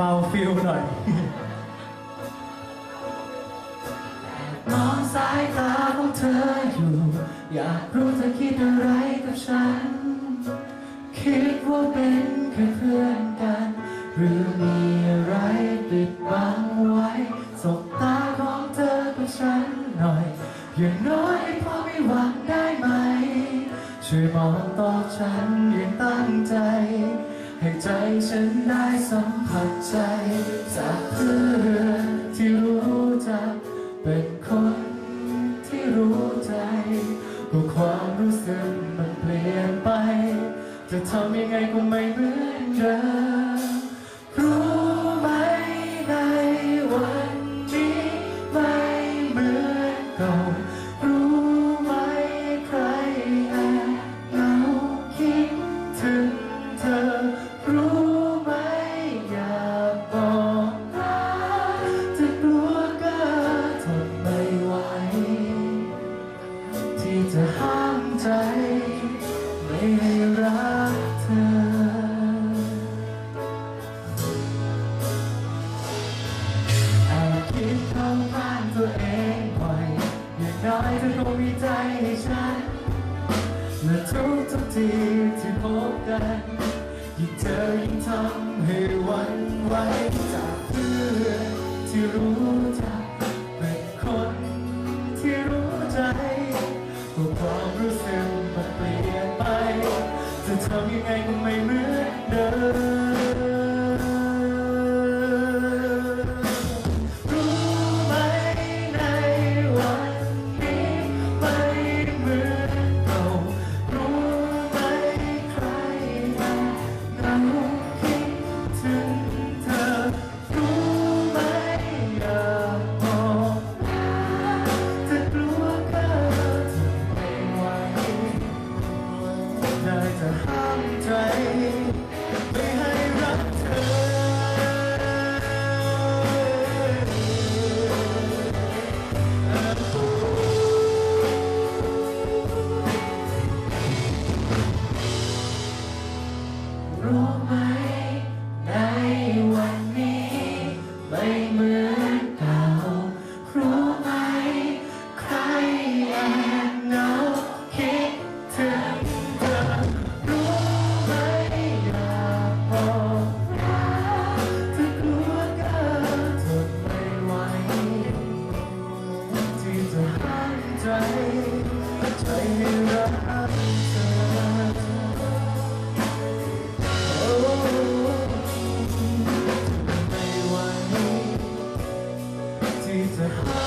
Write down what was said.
บาฟิลหน่อย มองสายตาของเธออยู่ อยากรู้เธอคิดอะไรกับฉัน คิดว่าเป็นแค่เพื่อนกัน หรือมีอะไรปิดบังไว้ สบตาของเธอกับฉันหน่อย อย่างน้อยพอไม่หวังได้ไหม ช่วยมองต่อฉันอย่างตั้งใจ ให้ใจฉันได้สัมผัสใจ จากเพื่อนที่รู้จัก เป็นคนที่รู้ใจก็ความรู้สึกมันเปลี่ยนไป จะทำยังไงก็ไม่เหมือนเดิมรู้ไหมในวันนี้ไม่เหมือนเก่ารู้ไหมใครแอบเหงาคิดถึงเธอ รักเธอ แอบคิดเข้าข้างตัวเองบ่อยอย่างน้อยเธอคงมีใจให้ฉันและทุกทุกๆทีที่พบกันยิ่งเธอยิ่งทำให้หวันไหวจากเพื่อนที่รู้จัก จะทำยังไงก็ไม่เหมือนเดิม Jesus.